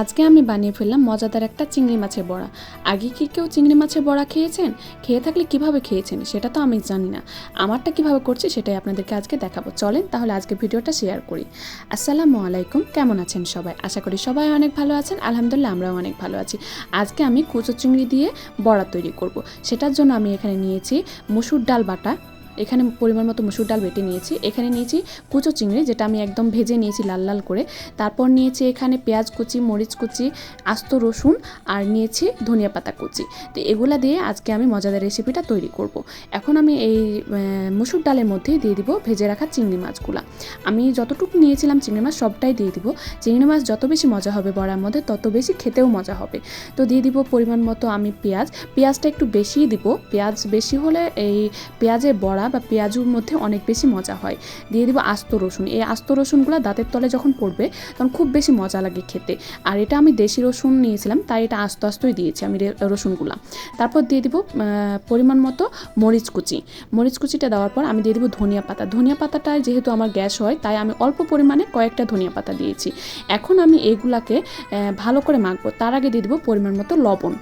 আজকে আমি বানিয়ে ফেললাম মজাদার একটা চিংড়ি মাছের বড়া। আগে কি কেউ চিংড়ি মাছের বড়া খেয়েছেন? খেয়ে থাকলে কীভাবে খেয়েছেন? সেটা তো আমি জানি না। আমারটা কীভাবে করছি সেটাই আপনাদেরকে আজকে দেখাবো। চলেন তাহলে আজকে ভিডিওটা শেয়ার করি। আসসালামু আলাইকুম, কেমন আছেন সবাই? আশা করি সবাই অনেক ভালো আছেন। আলহামদুলিল্লাহ আমরাও অনেক ভালো আছি। আজকে আমি কুচো চিংড়ি দিয়ে বড়া তৈরি করব। সেটার জন্য আমি এখানে নিয়েছি মুসুর ডাল বাটা এখানে পরিমাণ মতো মুসুর ডাল বেটে নিয়েছি। এখানে নিয়েছি কুচো চিংড়ি, যেটা আমি একদম ভেজে নিয়েছি লাল লাল করে। তারপর নিয়েছি এখানে পেঁয়াজ কুচি, মরিচ কুচি, আস্ত রসুন আর নিয়েছি ধনিয়া পাতা কুচি। তো এগুলা দিয়ে আজকে আমি মজাদার রেসিপিটা তৈরি করব। এখন আমি এই মুসুর ডালের মধ্যেই দিয়ে দিব ভেজে রাখা চিংড়ি মাছগুলা। আমি যতটুকু নিয়েছিলাম চিংড়ি মাছ সবটাই দিয়ে দিব। চিংড়ি মাছ যত বেশি মজা হবে বড়ার মধ্যে, তত বেশি খেতেও মজা হবে। তো দিয়ে দিব পরিমাণ মতো আমি পেঁয়াজ। পেঁয়াজটা একটু বেশিই দিব। পেঁয়াজ বেশি হলে এই পেঁয়াজের বড়া বা পেঁয়াজুর মধ্যে অনেক বেশি মজা হয়। দিয়ে দিব আস্ত রসুন। এই আস্ত রসুনগুলো দাঁতের তলে যখন পড়বে তখন খুব বেশি মজা লাগে খেতে। আর এটা আমি দেশি রসুন নিয়েছিলাম তাই এটা আস্ত আস্তই দিয়েছি আমি রসুনগুলা। তারপর দিয়ে দিব পরিমাণ মতো মরিচ কুচি। মরিচ কুচিটা দেওয়ার পর আমি দিয়ে দিব ধনিয়া পাতা। ধনিয়া পাতাটায় যেহেতু আমার গ্যাস হয় তাই আমি অল্প পরিমাণে কয়েকটা ধনিয়া পাতা দিয়েছি। এখন আমি এইগুলাকে আহ, ভালো করে মাখবো। তার আগে দিয়ে দিব পরিমাণ মতো লবণ।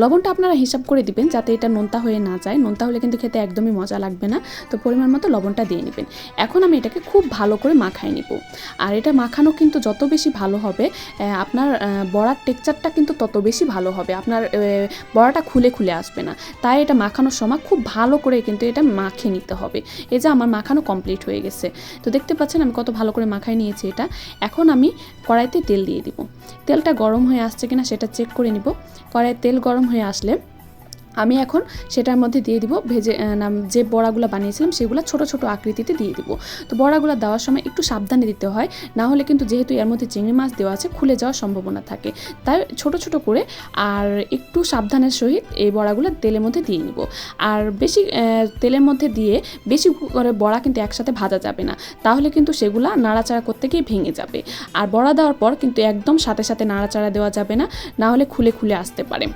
লবণটা আপনারা হিসাব করে দিবেন যাতে এটা নোনতা হয়ে না যায়। নোনতা হলে কিন্তু খেতে একদমই মজা লাগবে না। তো পরিমাণ মতো লবণটা দিয়ে নেবেন। এখন আমি এটাকে খুব ভালো করে মাখায় নিব। আর এটা মাখানো কিন্তু যত বেশি ভালো হবে আপনার বড়ার টেক্সচারটা কিন্তু তত বেশি ভালো হবে। আপনার বড়াটা খুলে খুলে আসবে না। তাই এটা মাখানোর সময় খুব ভালো করে কিন্তু এটা মাখিয়ে নিতে হবে। এই যে আমার মাখানো কমপ্লিট হয়ে গেছে। তো দেখতে পাচ্ছেন আমি কত ভালো করে মাখায় নিয়েছি এটা। এখন আমি কড়াইতে তেল দিয়ে দিব। তেলটা গরম হয়ে আসছে কিনা সেটা চেক করে নিব। কড়াইয়ের তেল গরম হয়ে আসলে আমি এখন সেটার মধ্যে দিয়ে দিব, ভেজে যে বড়াগুলো বানিয়েছিলাম সেগুলো ছোট ছোট আকৃতিতে দিয়ে দিব। তো বড়াগুলো দেওয়ার সময় একটু সাবধানে দিতে হয়, না হলে কিন্তু যেহেতু এর মধ্যে চিংড়ি মাছ দেওয়া আছে, খুলে যাওয়ার সম্ভাবনা থাকে। তাই ছোট ছোট করে আর একটু সাবধানের সহিত এই বড়াগুলো তেলের মধ্যে দিয়ে নিব। আর বেশি তেলের মধ্যে দিয়ে বেশি করে বড়া কিন্তু একসাথে ভাজা যাবে না। তাহলে কিন্তু সেগুলো নাড়াচাড়া করতে গিয়ে ভেঙে যাবে। আর বড়া দেওয়ার পর কিন্তু একদম সাথে সাথে নাড়াচাড়া দেওয়া যাবে না না হলে খুলে খুলে আসতে পারে।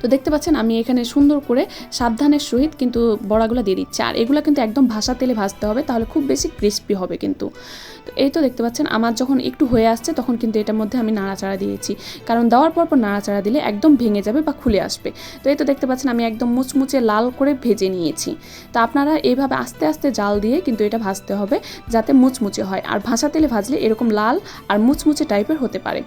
তো দেখতে পাচ্ছেন, আমি এখানে সুন্দর করে সাবধানের সহিত কিন্তু বড়াগুলো দিয়ে দিচ্ছি। আর এগুলো কিন্তু একদম ভাসা তেলে ভাজতে হবে, তাহলে খুব বেশি ক্রিস্পি হবে কিন্তু। তো এই তো দেখতে পাচ্ছেন, আমার যখন একটু হয়ে আসছে, তখন কিন্তু এটার মধ্যে আমি নাড়াচাড়া দিয়েছি। কারণ দেওয়ার পর পর নাড়াচাড়া দিলে একদম ভেঙে যাবে বা খুলে আসবে। তো এই তো দেখতে পাচ্ছেন, আমি একদম মুচমুচে লাল করে ভেজে নিয়েছি। তো আপনারা এইভাবে আস্তে আস্তে জাল দিয়ে কিন্তু এটা ভাজতে হবে, যাতে মুচমুচে হয়। আর ভাসা তেলে ভাজলে এরকম লাল আর মুচমুচে টাইপের হতে পারে।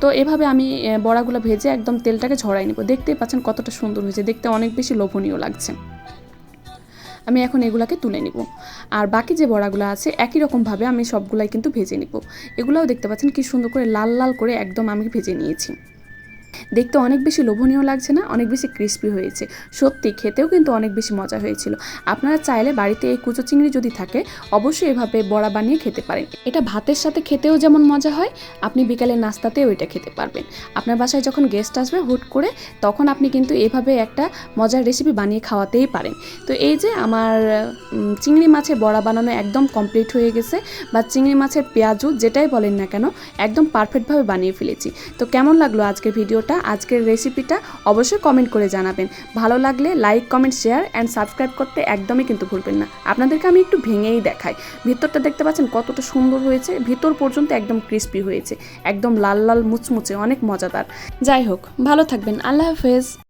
তো এভাবে আমি বড়াগুলো ভেজে একদম তেলটাকে ঝরাই নেব। দেখতেই পাচ্ছেন কতটা সুন্দর হয়েছে। দেখতে অনেক বেশি লোভনীয় লাগছে। আমি এখন এগুলাকে তুলে নিব। আর বাকি যে বড়াগুলো আছে, একই রকমভাবে আমি সবগুলাই কিন্তু ভেজে নিব। এগুলাও দেখতে পাচ্ছেন কি সুন্দর করে লাল লাল করে একদম আমি ভেজে নিয়েছি। দেখতে অনেক বেশি লোভনীয় লাগছে না? অনেক বেশি ক্রিস্পি হয়েছে। সত্যি, খেতেও কিন্তু অনেক বেশি মজা হয়েছিল। আপনারা চাইলে বাড়িতে এই কুচো চিংড়ি যদি থাকে, অবশ্যই এভাবে বড়া বানিয়ে খেতে পারেন। এটা ভাতের সাথে খেতেও যেমন মজা হয়, আপনি বিকালে নাস্তাতেও এটা খেতে পারবেন। আপনার বাসায় যখন গেস্ট আসবে হুট করে, তখন আপনি কিন্তু এভাবে একটা মজার রেসিপি বানিয়ে খাওয়াতেই পারেন। তো এই যে আমার চিংড়ি মাছের বড়া বানানো একদম কমপ্লিট হয়ে গেছে বা চিংড়ি মাছের পেঁয়াজু যেটাই বলেন না কেন, একদম পারফেক্টভাবে বানিয়ে ফেলেছি। তো কেমন লাগল আজকের ভিডিওটা? আজকের রেসিপিটা অবশ্যই কমেন্ট করে জানাবেন। ভালো লাগলে like comment share and subscribe করতে একদমই কিন্তু ভুলবেন না। আপনাদেরকে আমি একটু ভেঙেই দেখাই। ভিতরটা দেখতে পাচ্ছেন কতটা সুন্দর হয়েছে। ভিতর পর্যন্ত একদম ক্রিস্পি হয়েছে। একদম লাল লাল মুচমুচে, অনেক মজাদার। যাই হোক, ভালো থাকবেন। আল্লাহ হাফেজ।